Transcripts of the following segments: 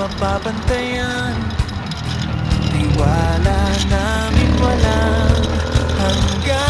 mapapantayan Tiwala namin walang hanggan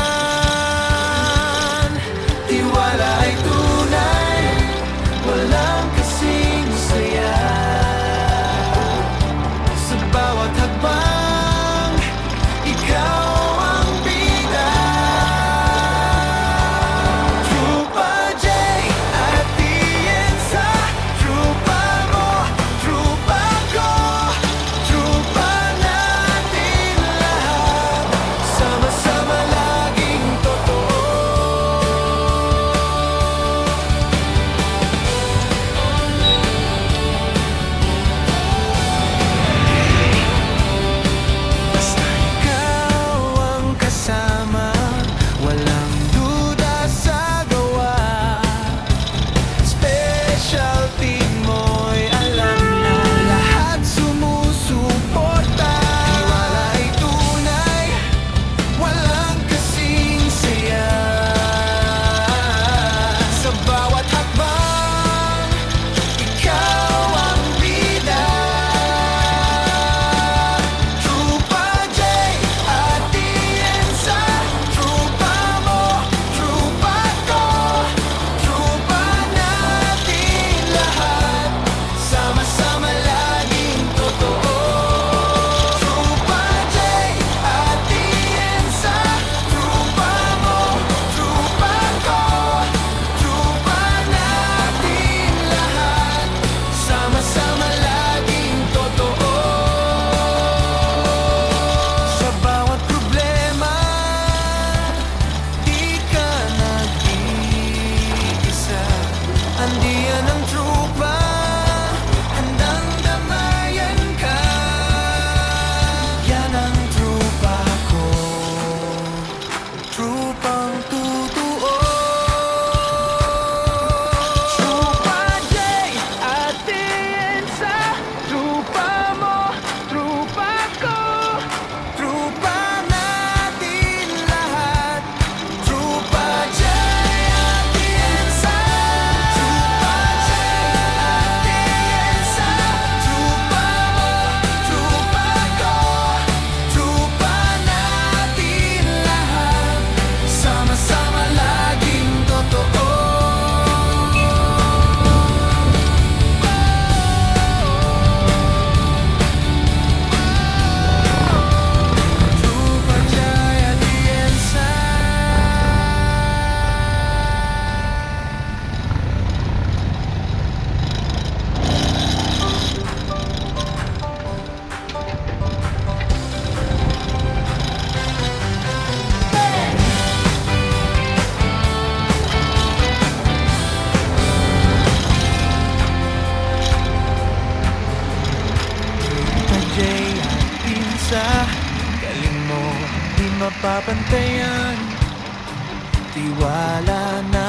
Tiwala namin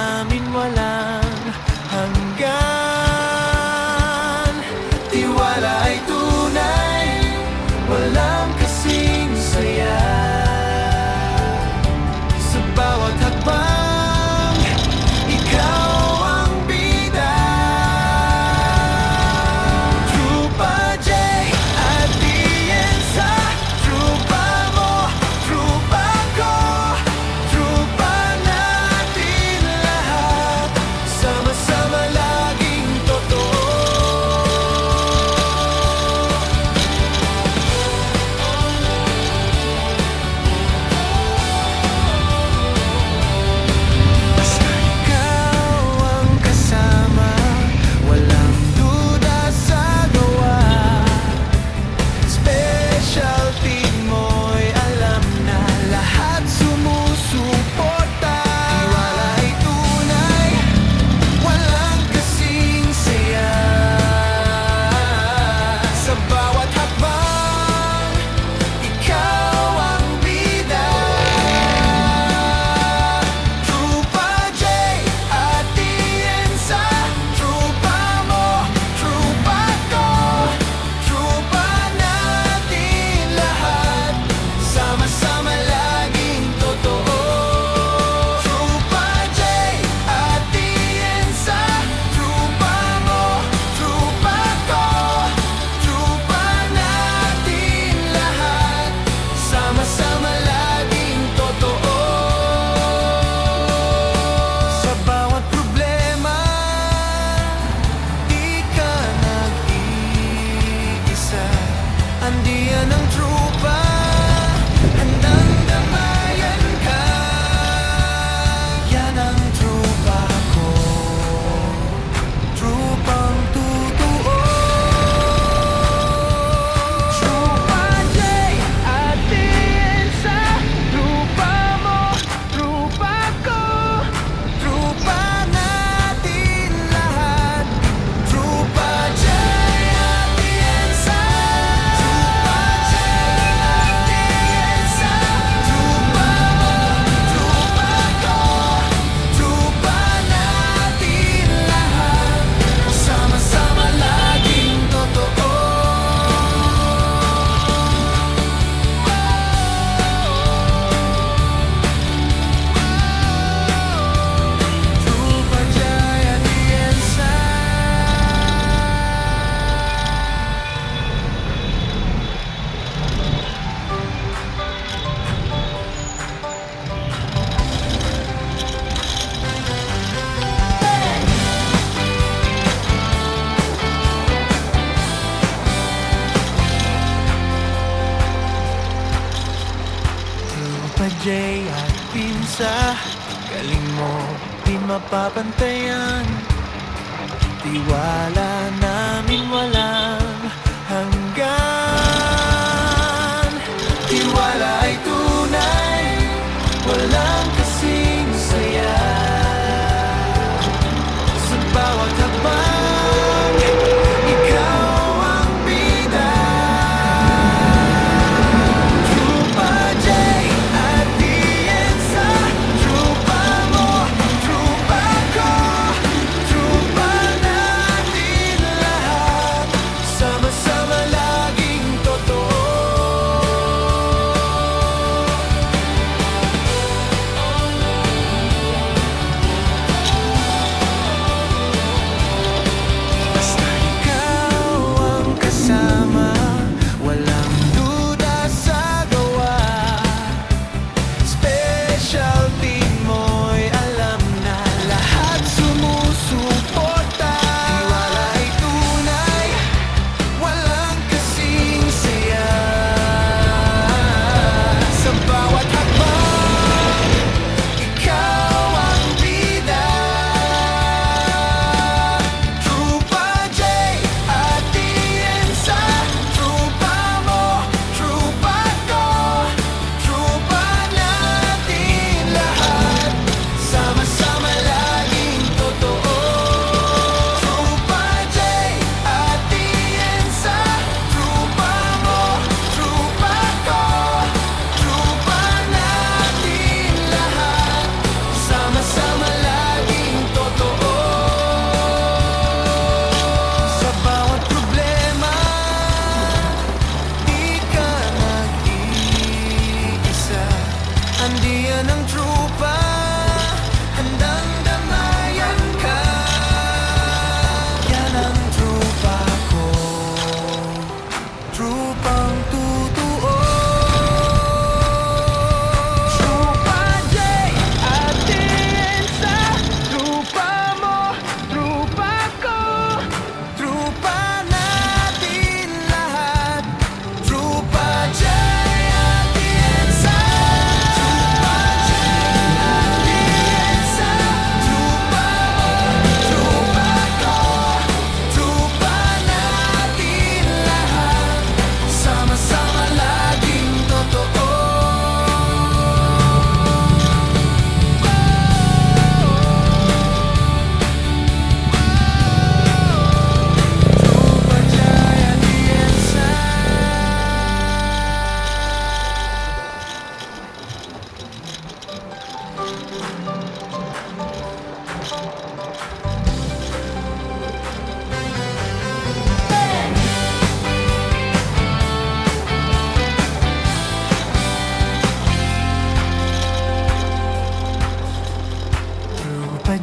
Galing mo, di mapapantayan. Tiwala namin wala.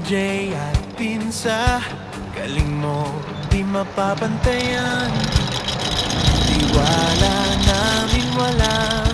DJ at pinsa Galing mo di mapapantayan. Tiwala namin walang